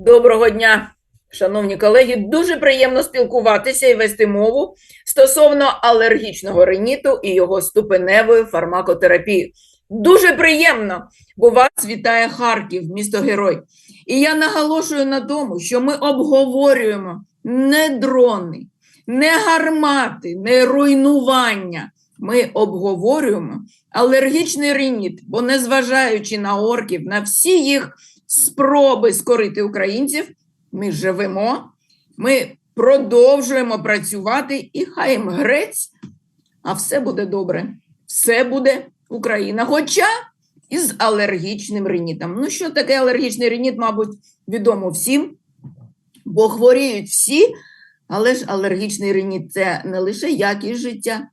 Доброго дня, шановні колеги. Дуже приємно спілкуватися і вести мову стосовно алергічного риніту і його ступеневої фармакотерапії. Дуже приємно, бо вас вітає Харків, місто Герой. І я наголошую на тому, що ми обговорюємо не дрони, не гармати, не руйнування. Ми обговорюємо алергічний риніт, бо незважаючи на орків, на всі їх спроби скорити українців, ми живемо, ми продовжуємо працювати, і хай їм грець, а все буде добре. Все буде Україна. Хоча із алергічним ринітом. Ну, що таке алергічний риніт, мабуть, відомо всім, бо хворіють всі, але ж алергічний риніт це не лише якість життя,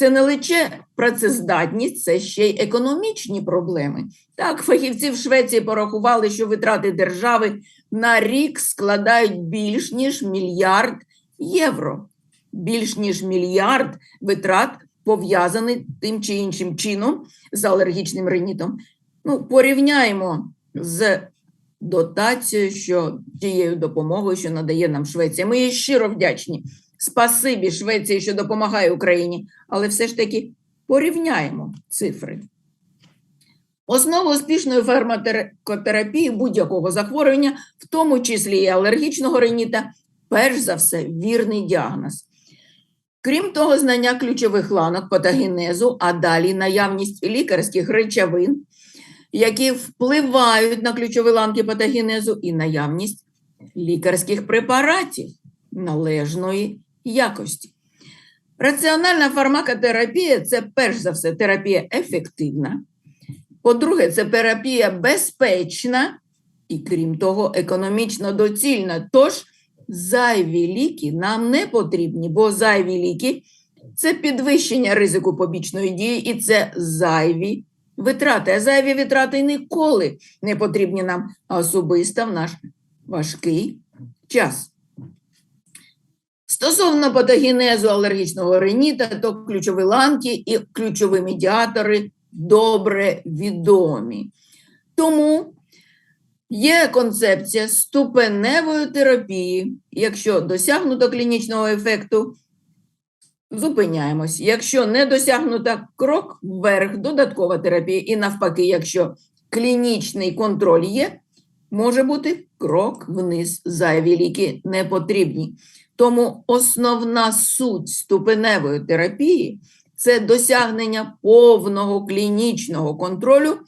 це не лише працездатність, це ще й економічні проблеми. Так, фахівці в Швеції порахували, що витрати держави на рік складають більш ніж мільярд євро. Більш ніж мільярд витрат пов'язаний тим чи іншим чином з алергічним ринітом. Ну, порівняємо з дотацією, що тією допомогою, що надає нам Швеція. Ми їй щиро вдячні. Спасибі Швеції, що допомагає Україні, але все ж таки порівняємо цифри. Основа успішної фармакотерапії будь-якого захворювання, в тому числі і алергічного риніта, перш за все, вірний діагноз. Крім того, знання ключових ланок патогенезу, а далі наявність лікарських речовин, які впливають на ключові ланки патогенезу, і наявність лікарських препаратів належної якості. Раціональна фармакотерапія це перш за все терапія ефективна. По-друге, це терапія безпечна і, крім того, економічно доцільна. Тож зайві ліки нам не потрібні, бо зайві ліки це підвищення ризику побічної дії і це зайві витрати. А зайві витрати ніколи не потрібні нам особисто в наш важкий час. Стосовно патогенезу алергічного риніта, то ключові ланки і ключові медіатори добре відомі. Тому є концепція ступеневої терапії. Якщо досягнуто клінічного ефекту, зупиняємось. Якщо не досягнуто крок вверх, додаткова терапія. І навпаки, якщо клінічний контроль є, може бути крок вниз. Зайві ліки не потрібні. Тому основна суть ступеневої терапії це досягнення повного клінічного контролю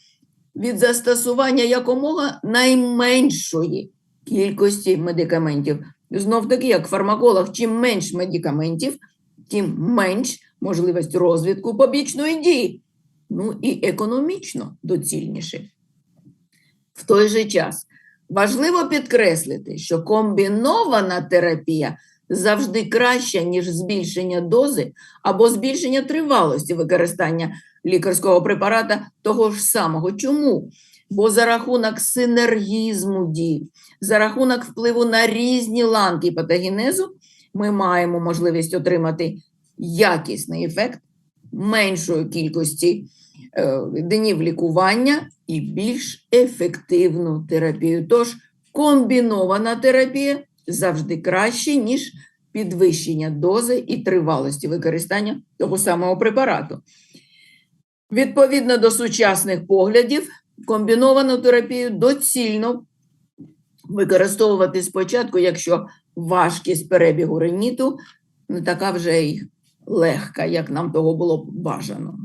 від застосування якомога найменшої кількості медикаментів. Знов таки, як фармаколог, чим менш медикаментів, тим менш можливість розвитку побічної дії. Ну і економічно доцільніше. В той же час важливо підкреслити, що комбінована терапія завжди краща, ніж збільшення дози або збільшення тривалості використання лікарського препарата того ж самого. Чому? Бо за рахунок синергізму дій, за рахунок впливу на різні ланки патогенезу, ми маємо можливість отримати якісний ефект меншої кількості е, днів лікування і більш ефективну терапію. Тож комбінована терапія завжди краще, ніж підвищення дози і тривалості використання того самого препарату. Відповідно до сучасних поглядів, комбіновану терапію доцільно використовувати спочатку, якщо важкість перебігу реніту не така вже й легка, як нам того було бажано.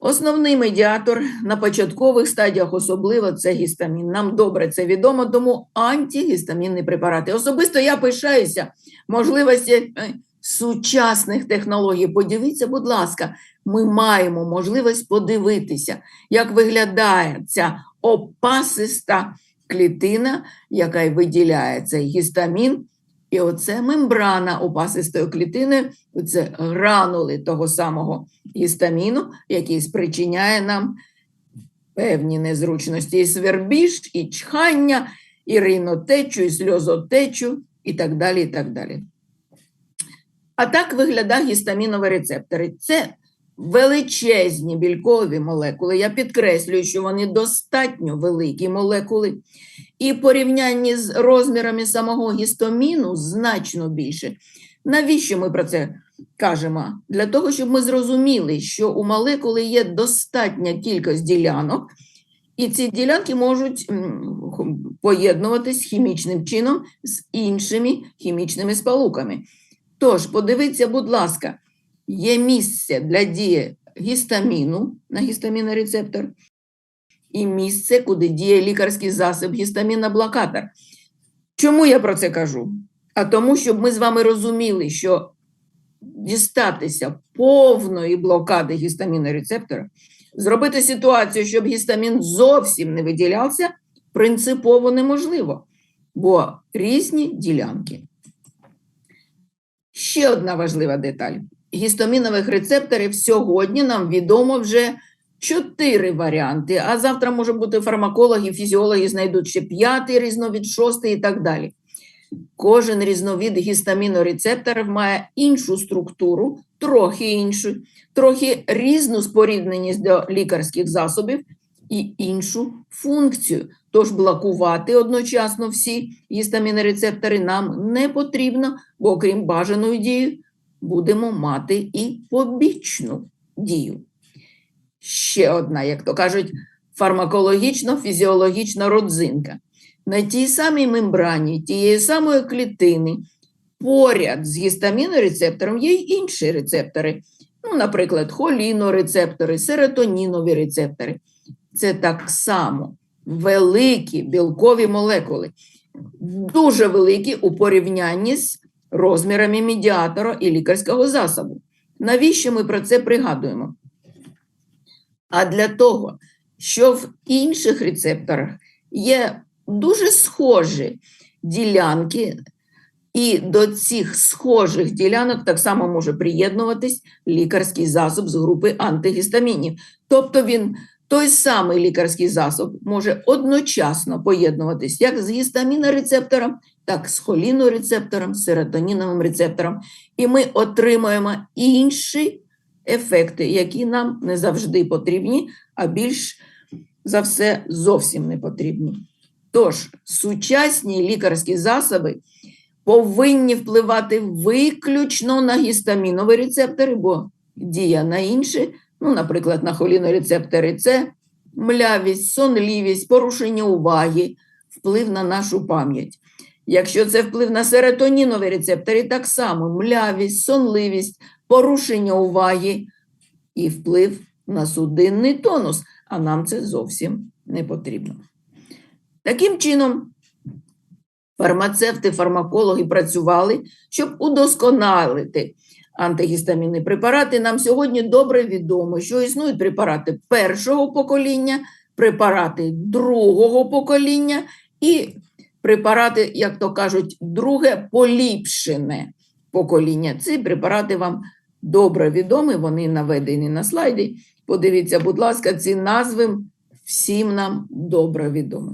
Основний медіатор на початкових стадіях особливо це гістамін. Нам добре це відомо, тому антигістамінні препарати. Особисто я пишаюся можливості е, сучасних технологій. Подивіться, будь ласка, ми маємо можливість подивитися, як виглядає ця опасиста клітина, яка й виділяє цей гістамін. І оце мембрана опасистої клітини, це гранули того самого гістаміну, який спричиняє нам певні незручності, і свербіж, і чхання, і ринотечу, і сльозотечу, і так далі. і так далі. А так виглядає гістамінові рецептори. Це величезні білкові молекули. Я підкреслюю, що вони достатньо великі молекули, і в порівнянні з розмірами самого гістоміну значно більше. Навіщо ми про це кажемо? Для того, щоб ми зрозуміли, що у молекули є достатня кількість ділянок, і ці ділянки можуть поєднуватись хімічним чином з іншими хімічними сполуками. Тож, подивіться, будь ласка, є місце для дії гістаміну на гістамінорецептор і місце, куди діє лікарський засіб гістаміноблокатор. Чому я про це кажу? А тому, щоб ми з вами розуміли, що дістатися повної блокади гістамінорецептора, зробити ситуацію, щоб гістамін зовсім не виділявся, принципово неможливо, бо різні ділянки. Ще одна важлива деталь. Гістамінових рецепторів сьогодні нам відомо вже чотири варіанти, а завтра, може бути, фармакологи, фізіологи знайдуть ще п'ятий різновид, шостий і так далі. Кожен різновид гістамінорецепторів має іншу структуру, трохи іншу, трохи різну спорідненість до лікарських засобів і іншу функцію. Тож блокувати одночасно всі гістамінорецептори нам не потрібно, бо окрім бажаної дії, будемо мати і побічну дію. Ще одна, як то кажуть, фармакологічно-фізіологічна родзинка. На тій самій мембрані тієї самої клітини поряд з гістамінорецептором є й інші рецептори. Ну, наприклад, холінорецептори, серотонінові рецептори. Це так само великі білкові молекули, дуже великі у порівнянні з розмірами медіатора і лікарського засобу. Навіщо ми про це пригадуємо? А для того, що в інших рецепторах є дуже схожі ділянки, і до цих схожих ділянок так само може приєднуватись лікарський засоб з групи антигістамінів. Тобто він той самий лікарський засоб може одночасно поєднуватись як з гістамінорецептором, так з холінорецептором, серотоніновим рецептором. І ми отримаємо інші ефекти, які нам не завжди потрібні, а більш за все зовсім не потрібні. Тож, сучасні лікарські засоби повинні впливати виключно на гістамінові рецептори, бо дія на інші, ну, наприклад, на холінорецептори це млявість, сонливість, порушення уваги, вплив на нашу пам'ять. Якщо це вплив на серотонінові рецептори, так само млявість, сонливість, порушення уваги і вплив на судинний тонус, а нам це зовсім не потрібно. Таким чином, фармацевти, фармакологи працювали, щоб удосконалити антигістамінні препарати. Нам сьогодні добре відомо, що існують препарати першого покоління, препарати другого покоління і препарати, як то кажуть, друге поліпшене покоління. Ці препарати вам добре відомі, вони наведені на слайді. Подивіться, будь ласка, ці назви всім нам добре відомі.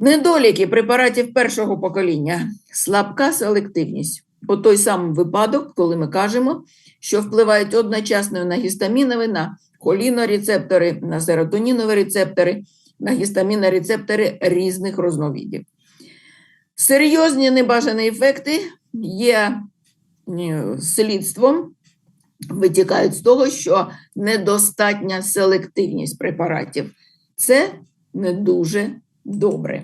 Недоліки препаратів першого покоління слабка селективність. О той самий випадок, коли ми кажемо, що впливають одночасно на гістамінові, на холінорецептори, на серотонінові рецептори, на гістамінорецептори різних розновидів. Серйозні небажані ефекти є слідством, витікають з того, що недостатня селективність препаратів. Це не дуже добре.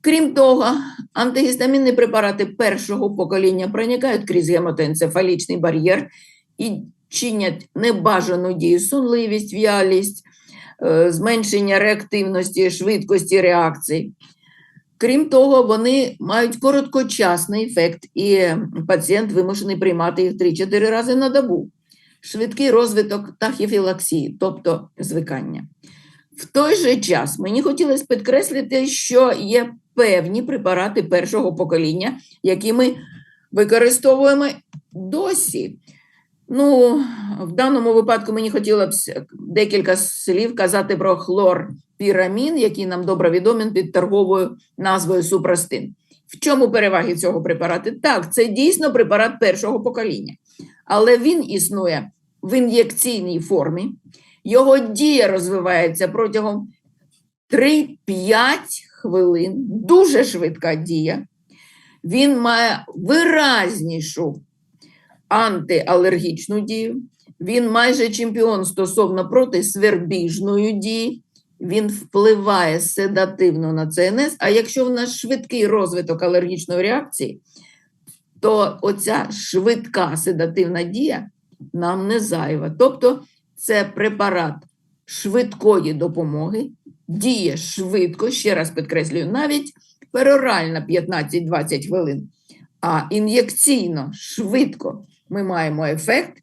Крім того, антигістамінні препарати першого покоління проникають крізь гематоенцефалічний бар'єр і чинять небажану дію, сонливість, в'ялість, зменшення реактивності, швидкості реакцій. Крім того, вони мають короткочасний ефект, і пацієнт вимушений приймати їх 3-4 рази на добу. Швидкий розвиток тахіфілаксії, тобто звикання. В той же час мені хотілося підкреслити, що є певні препарати першого покоління, які ми використовуємо досі. Ну, в даному випадку мені хотілося б декілька слів казати про хлорпірамін, який нам добре відомий під торговою назвою Супрастин. В чому переваги цього препарату? Так, це дійсно препарат першого покоління, але він існує в ін'єкційній формі. Його дія розвивається протягом 3-5 хвилин. Дуже швидка дія. Він має виразнішу антиалергічну дію. Він майже чемпіон стосовно протисвербіжної дії. Він впливає седативно на ЦНС. А якщо в нас швидкий розвиток алергічної реакції, то оця швидка седативна дія нам не зайва. Тобто це препарат швидкої допомоги, діє швидко, ще раз підкреслюю, навіть перорально 15-20 хвилин, а ін'єкційно швидко ми маємо ефект,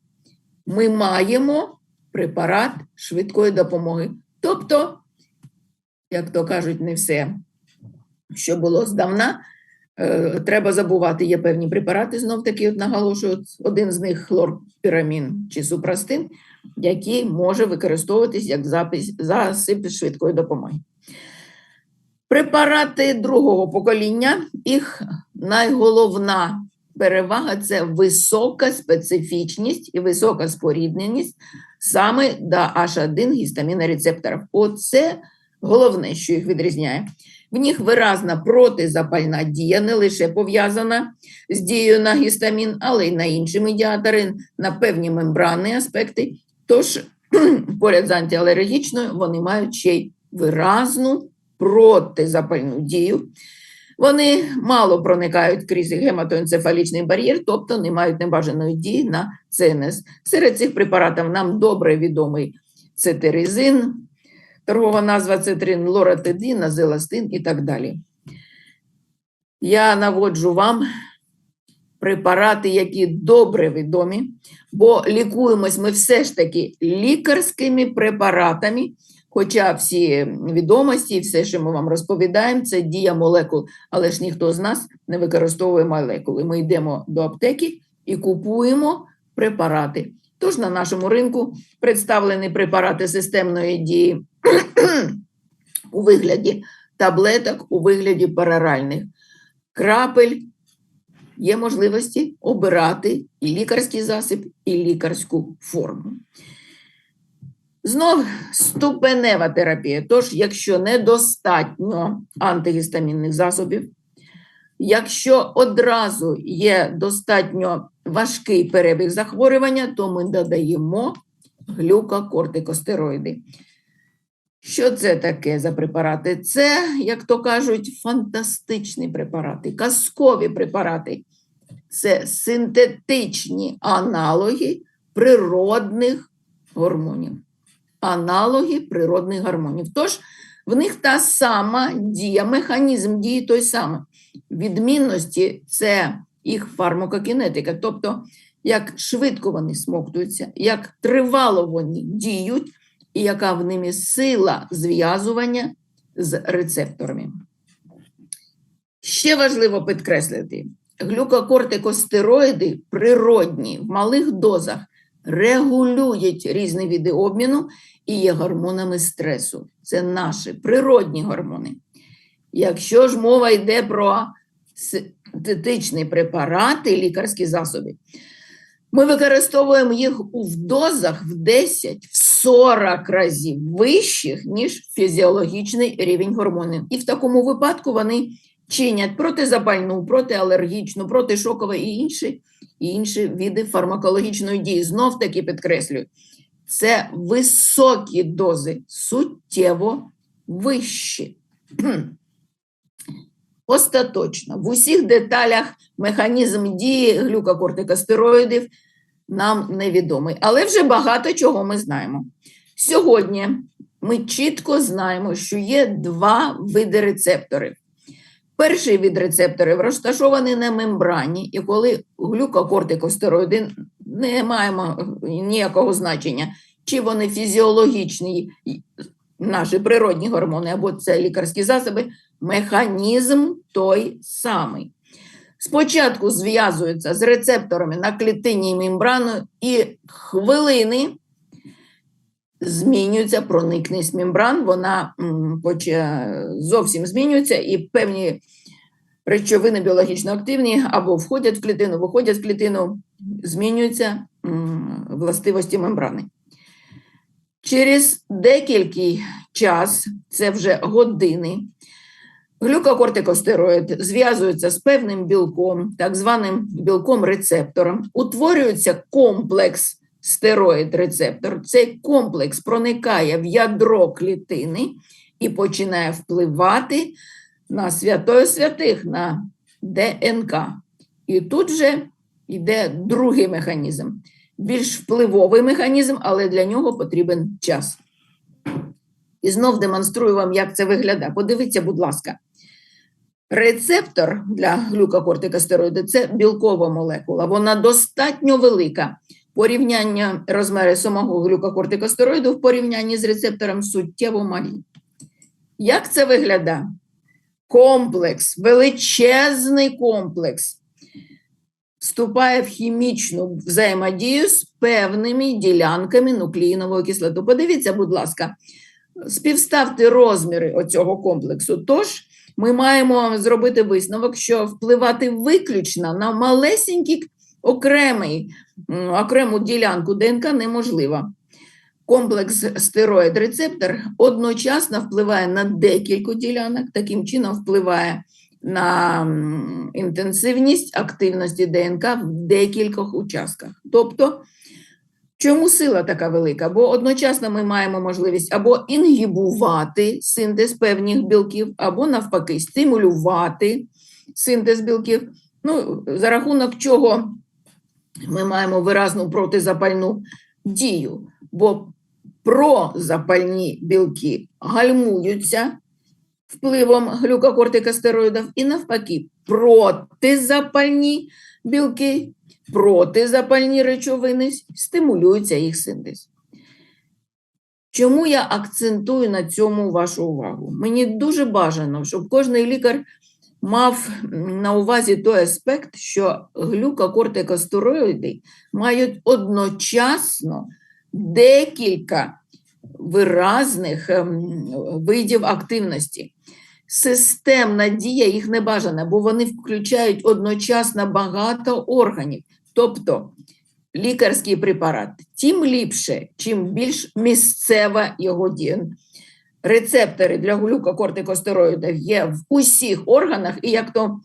ми маємо препарат швидкої допомоги. Тобто, як то кажуть, не все, що було здавна, е, треба забувати, є певні препарати, знов таки наголошую, один з них хлорпірамін чи супрастин, який може використовуватись як запис, засіб швидкої допомоги. Препарати другого покоління, їх найголовна перевага це висока специфічність і висока спорідненість саме до H1 гістамінорецепторів. Оце головне, що їх відрізняє. В них виразна протизапальна дія, не лише пов'язана з дією на гістамін, але й на інші медіатори, на певні мембранні аспекти. Тож, поряд з антиалергічною, вони мають ще й виразну протизапальну дію. Вони мало проникають крізь гематоенцефалічний бар'єр, тобто не мають небажаної дії на ЦНС. Серед цих препаратів нам добре відомий цетеризин, торгова назва цитрин, лоратидин, азеластин і так далі. Я наводжу вам препарати, які добре відомі, бо лікуємось ми все ж таки лікарськими препаратами. Хоча всі відомості, все, що ми вам розповідаємо, це дія молекул, але ж ніхто з нас не використовує молекули. Ми йдемо до аптеки і купуємо препарати. Тож на нашому ринку представлені препарати системної дії у вигляді таблеток, у вигляді пероральних крапель. Є можливості обирати і лікарський засіб, і лікарську форму. Знов ступенева терапія. Тож, якщо недостатньо антигістамінних засобів, якщо одразу є достатньо важкий перебіг захворювання, то ми додаємо глюкокортикостероїди. Що це таке за препарати? Це, як то кажуть, фантастичні препарати, казкові препарати. Це синтетичні аналоги природних гормонів аналоги природних гормонів. Тож в них та сама дія, механізм дії той самий. Відмінності це їх фармакокінетика, тобто як швидко вони смоктуються, як тривало вони діють, і яка в ними сила зв'язування з рецепторами. Ще важливо підкреслити, глюкокортикостероїди природні в малих дозах регулюють різні види обміну і є гормонами стресу. Це наші природні гормони. Якщо ж мова йде про синтетичні препарати, лікарські засоби, ми використовуємо їх у дозах в 10 в 40 разів вищих, ніж фізіологічний рівень гормонів. І в такому випадку вони чинять протизапальну, протиалергічну, протишокову і інші, і інші види фармакологічної дії. Знов таки підкреслюю, це високі дози, суттєво вищі. Остаточно, в усіх деталях механізм дії глюкокортикостероїдів нам невідомий, але вже багато чого ми знаємо. Сьогодні ми чітко знаємо, що є два види рецепторів. Перший від рецепторів розташований на мембрані, і коли глюкокортикостероїди не маємо ніякого значення, чи вони фізіологічні, наші природні гормони, або це лікарські засоби, механізм той самий. Спочатку зв'язуються з рецепторами на клітині мембрану, і хвилини змінюється проникність мембран, вона зовсім змінюється, і певні речовини біологічно активні або входять в клітину, виходять в клітину, змінюється м, властивості мембрани. Через декілький час, це вже години, глюкокортикостероїд зв'язується з певним білком, так званим білком рецептором, утворюється комплекс стероїд-рецептор. Цей комплекс проникає в ядро клітини і починає впливати на святої святих, на ДНК. І тут же йде другий механізм, більш впливовий механізм, але для нього потрібен час. І знов демонструю вам, як це виглядає. Подивіться, будь ласка. Рецептор для глюкокортикостероїду – це білкова молекула. Вона достатньо велика. Порівняння розміри самого глюкокортикостероїду в порівнянні з рецептором суттєво малі. Як це виглядає? Комплекс, величезний комплекс вступає в хімічну взаємодію з певними ділянками нуклеїнової кислоти. Подивіться, будь ласка, співставте розміри оцього комплексу. Тож, ми маємо зробити висновок, що впливати виключно на малесенький окремий, окрему ділянку ДНК неможливо. Комплекс стероїд-рецептор одночасно впливає на декілька ділянок, таким чином впливає на інтенсивність активності ДНК в декількох участках. Тобто, чому сила така велика? Бо одночасно ми маємо можливість або інгібувати синтез певних білків, або навпаки, стимулювати синтез білків. Ну, за рахунок чого ми маємо виразну протизапальну дію, бо прозапальні білки гальмуються впливом глюкокортикостероїдів і навпаки, протизапальні білки, протизапальні речовини стимулюється їх синтез. Чому я акцентую на цьому вашу увагу? Мені дуже бажано, щоб кожний лікар мав на увазі той аспект, що глюкокортикостероїди мають одночасно декілька виразних ем, видів активності. Системна дія їх не бажана, бо вони включають одночасно багато органів. Тобто лікарський препарат тим ліпше, чим більш місцева його дія. Рецептори для глюкокортикостероїдів є в усіх органах, і як то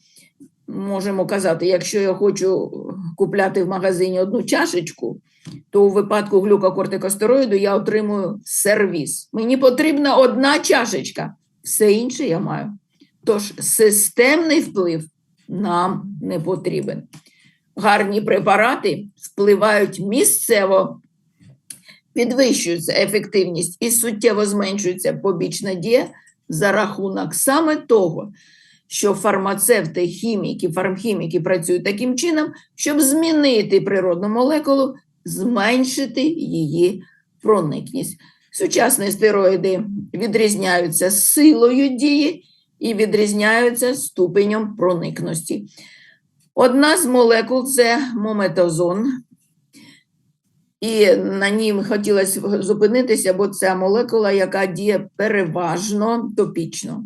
можемо казати, якщо я хочу купляти в магазині одну чашечку, то у випадку глюкокортикостероїду я отримую сервіс. Мені потрібна одна чашечка, все інше я маю. Тож системний вплив нам не потрібен. Гарні препарати впливають місцево, підвищується ефективність і суттєво зменшується побічна дія за рахунок саме того, що фармацевти, хіміки, фармхіміки працюють таким чином, щоб змінити природну молекулу, зменшити її проникність. Сучасні стероїди відрізняються силою дії і відрізняються ступенем проникності. Одна з молекул це мометазон, і на ній хотілося зупинитися, бо це молекула, яка діє переважно топічно.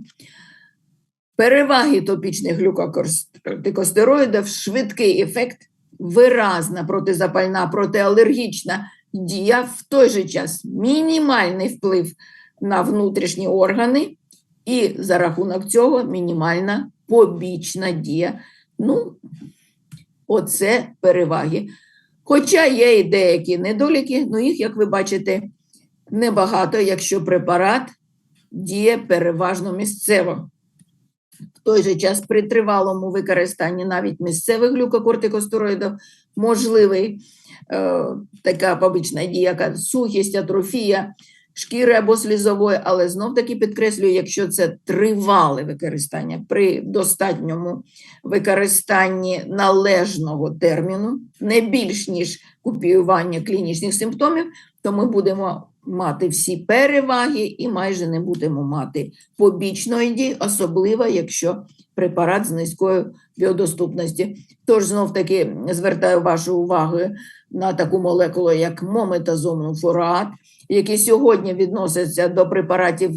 Переваги топічних глюкокортикостероїдів, швидкий ефект, виразна протизапальна, протиалергічна дія, в той же час мінімальний вплив на внутрішні органи, і за рахунок цього мінімальна побічна дія. Ну, оце переваги. Хоча є і деякі недоліки, ну їх, як ви бачите, небагато, якщо препарат діє переважно місцево. В той же час при тривалому використанні навіть місцевих глюкокортикостероїдів можливий е, така побічна дія, як сухість, атрофія шкіри або слізової, але знов таки підкреслюю, якщо це тривале використання при достатньому використанні належного терміну, не більш ніж купіювання клінічних симптомів, то ми будемо мати всі переваги і майже не будемо мати побічної дії, особливо якщо препарат з низькою біодоступності. Тож знов таки звертаю вашу увагу на таку молекулу, як мометазомну фурат, які сьогодні відносяться до препаратів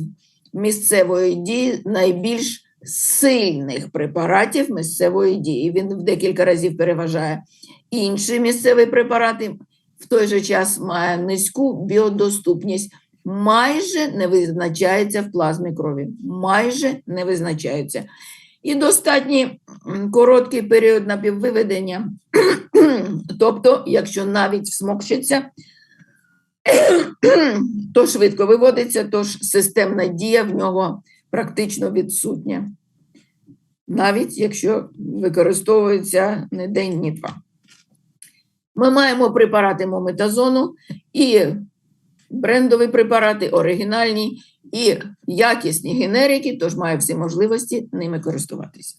місцевої дії, найбільш сильних препаратів місцевої дії. Він в декілька разів переважає інші місцеві препарати. В той же час має низьку біодоступність, майже не визначається в плазмі крові. Майже не визначається. І достатній короткий період напіввиведення. тобто, якщо навіть всмокчеться, то швидко виводиться, тож системна дія в нього практично відсутня. Навіть якщо використовується не день, ні два. Ми маємо препарати мометазону і брендові препарати, оригінальні і якісні генерики, тож має всі можливості ними користуватися.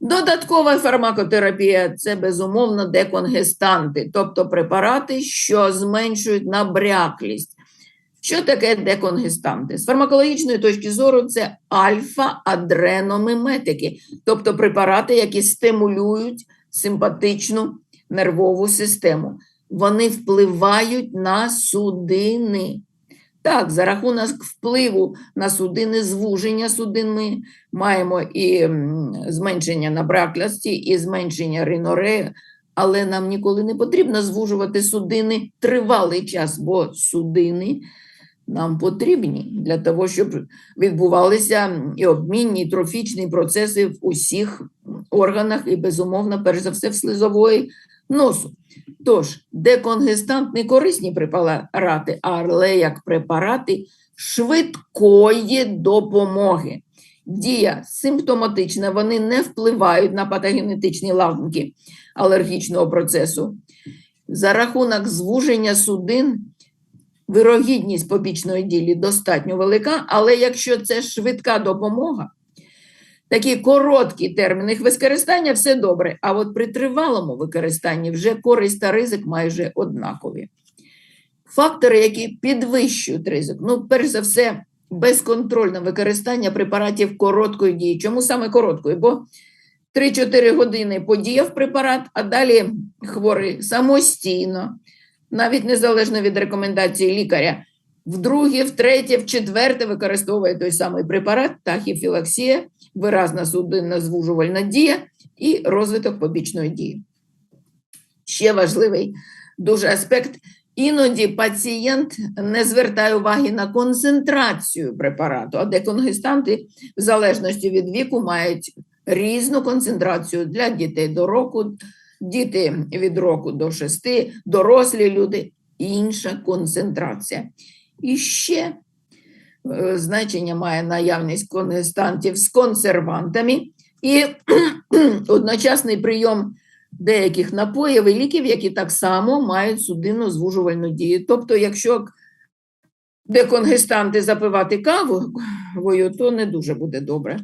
Додаткова фармакотерапія це безумовно деконгестанти, тобто препарати, що зменшують набряклість. Що таке деконгестанти? З фармакологічної точки зору це альфа-адреномиметики, тобто препарати, які стимулюють симпатичну нервову систему. Вони впливають на судини. Так, за рахунок впливу на судини, звуження судин ми маємо і зменшення набраклості, і зменшення ринореї, але нам ніколи не потрібно звужувати судини тривалий час, бо судини нам потрібні для того, щоб відбувалися і обмінні, і трофічні процеси в усіх органах, і, безумовно, перш за все, в слизової носу. Тож, деконгестантні корисні препарати, але як препарати швидкої допомоги. Дія симптоматична, вони не впливають на патогенетичні ланки алергічного процесу. За рахунок звуження судин вирогідність побічної дії достатньо велика, але якщо це швидка допомога, такі короткі терміни їх використання, все добре. А от при тривалому використанні вже користь та ризик майже однакові. Фактори, які підвищують ризик, ну, перш за все, безконтрольне використання препаратів короткої дії. Чому саме короткої? Бо 3-4 години подіяв препарат, а далі хворий самостійно, навіть незалежно від рекомендації лікаря, вдруге, втретє, вчетверте використовує той самий препарат, тахіфілаксія, виразна судинна звужувальна дія і розвиток побічної дії. Ще важливий дуже аспект. Іноді пацієнт не звертає уваги на концентрацію препарату, а деконгестанти, в залежності від віку, мають різну концентрацію для дітей до року, діти від року до шести, дорослі люди, інша концентрація. І ще е, значення має наявність конгестантів з консервантами і одночасний прийом деяких напоїв і ліків, які так само мають судинно звужувальну дію. Тобто, якщо деконгестанти запивати кавою, то не дуже буде добре.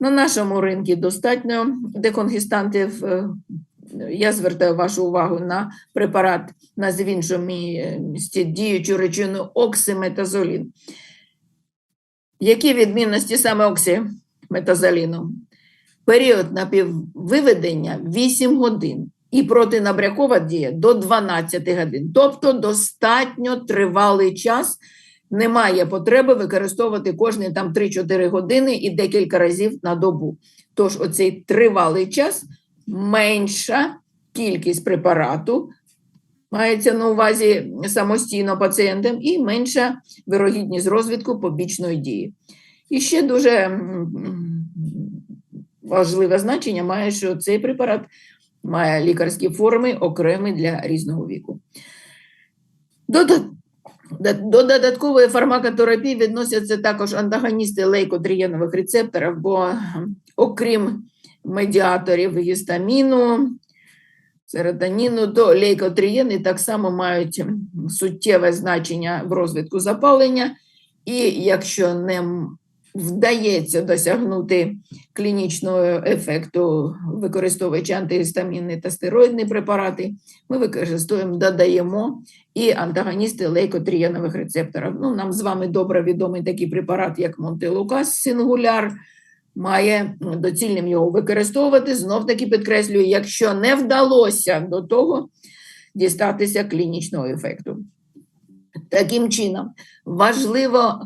На нашому ринку достатньо деконгестантів. Я звертаю вашу увагу на препарат на місці діючу речовину оксиметазолін. Які відмінності саме оксиметазоліну? Період напіввиведення 8 годин і протинабрякова дія до 12 годин. Тобто достатньо тривалий час. Немає потреби використовувати кожні там 3-4 години і декілька разів на добу. Тож оцей тривалий час менша кількість препарату мається на увазі самостійно пацієнтам і менша вирогідність розвитку побічної дії. І ще дуже важливе значення має, що цей препарат має лікарські форми окремі для різного віку. До додаткової фармакотерапії відносяться також антагоністи лейкотрієнових рецепторів, бо окрім медіаторів гістаміну, серотоніну, то лейкотрієни так само мають суттєве значення в розвитку запалення, і якщо не вдається досягнути клінічного ефекту, використовуючи антигістамінні та стероїдні препарати, ми використовуємо, додаємо і антагоністи лейкотрієнових рецепторів. Ну, нам з вами добре відомий такий препарат, як Монтелукас сингуляр, має доцільним його використовувати. Знов таки підкреслюю, якщо не вдалося до того дістатися клінічного ефекту. Таким чином, важливо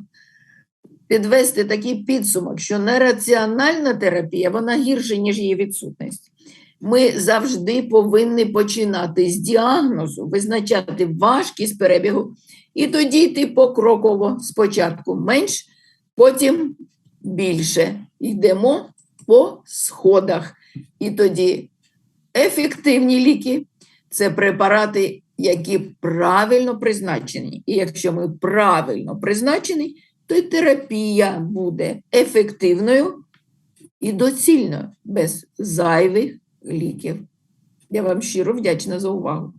підвести такий підсумок, що нераціональна терапія вона гірше, ніж її відсутність. Ми завжди повинні починати з діагнозу, визначати важкість перебігу, і тоді йти покроково спочатку менш, потім більше. Йдемо по сходах. І тоді ефективні ліки це препарати, які правильно призначені. І якщо ми правильно призначені, то й терапія буде ефективною і доцільною, без зайвих ліків. Я вам щиро вдячна за увагу.